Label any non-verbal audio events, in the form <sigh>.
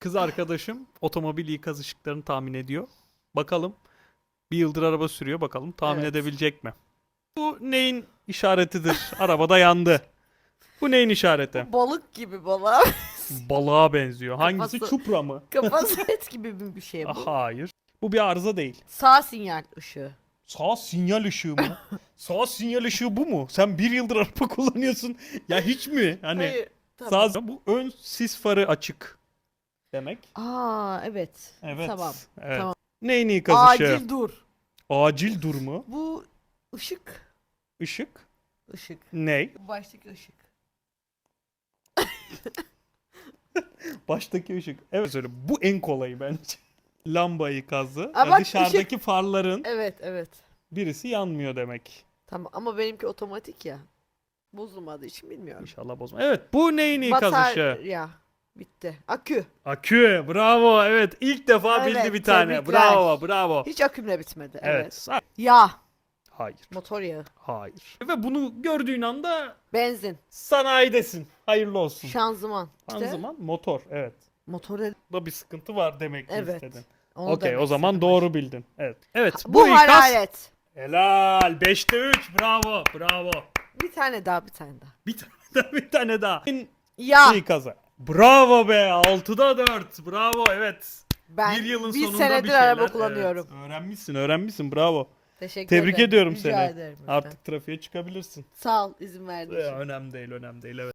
Kız arkadaşım otomobil ikaz ışıklarını tahmin ediyor. Bakalım. Bir yıldır araba sürüyor. Bakalım tahmin Evet. edebilecek mi? Bu neyin işaretidir? <laughs> Arabada yandı. Bu neyin işareti? Balık gibi balığa. Balığa benziyor. <laughs> Hangisi? Kafası- Çupra mı? <laughs> Kafası et gibi bir şey bu. Ah, Hayır. Bu bir arıza değil. Sağ sinyal ışığı. Sağ sinyal ışığı mı? Sağ sinyal ışığı bu mu? Sen bir yıldır araba kullanıyorsun. Ya hiç mi? Hani Hayır. Tamam. sağ bu ön sis farı açık demek. Aa evet. Evet. Tamam. Evet. Tamam. Neyin ikaz ışığı? Acil dur. Acil dur mu? Bu ışık. Işık. Işık. Ney? Bu baştaki ışık. <laughs> Baştaki ışık. Evet söyle. Bu en kolayı bence. <laughs> Lamba ikazı. Ama Ya bak dışarıdaki farların Evet evet. birisi yanmıyor demek. Tamam ama benimki otomatik ya. Bozulmadığı için bilmiyorum. İnşallah bozma. Evet. Bu neyin ikaz ışığı? Batarya. Bitti. Akü. Akü. Bravo. Evet. ilk defa bildi Evet, bir tane. tebrikler. Bravo. Bravo. Hiç akümle bitmedi. Evet. Evet. Yağ. Hayır. Motor yağı. Hayır. Ve bunu gördüğün anda Benzin. sanayidesin. Hayırlı olsun. Şanzıman. İşte Şanzıman, motor. Evet. motor. Da bir sıkıntı var demek ki Evet. istedin. Onu Okey demek o zaman istedim. doğru bildin. Evet. Evet. Bu, ikaz- hararet. Helal. 5'te 3. Bravo. Bravo. Bir tane daha bir tane daha. Bir tane <laughs> daha. Bir tane daha. Ya Bu ikazı. Bravo be. 6'da 4. Bravo. Evet. ben bir yılın bir sonunda senedir bir şeyler. araba Evet, kullanıyorum. Öğrenmişsin. Öğrenmişsin. Bravo. Teşekkür Tebrik ederim. ediyorum Rica seni. ederim. Artık trafiğe çıkabilirsin. Sağ ol izin verdiğin Ee, için. önemli değil. Önemli değil. Evet.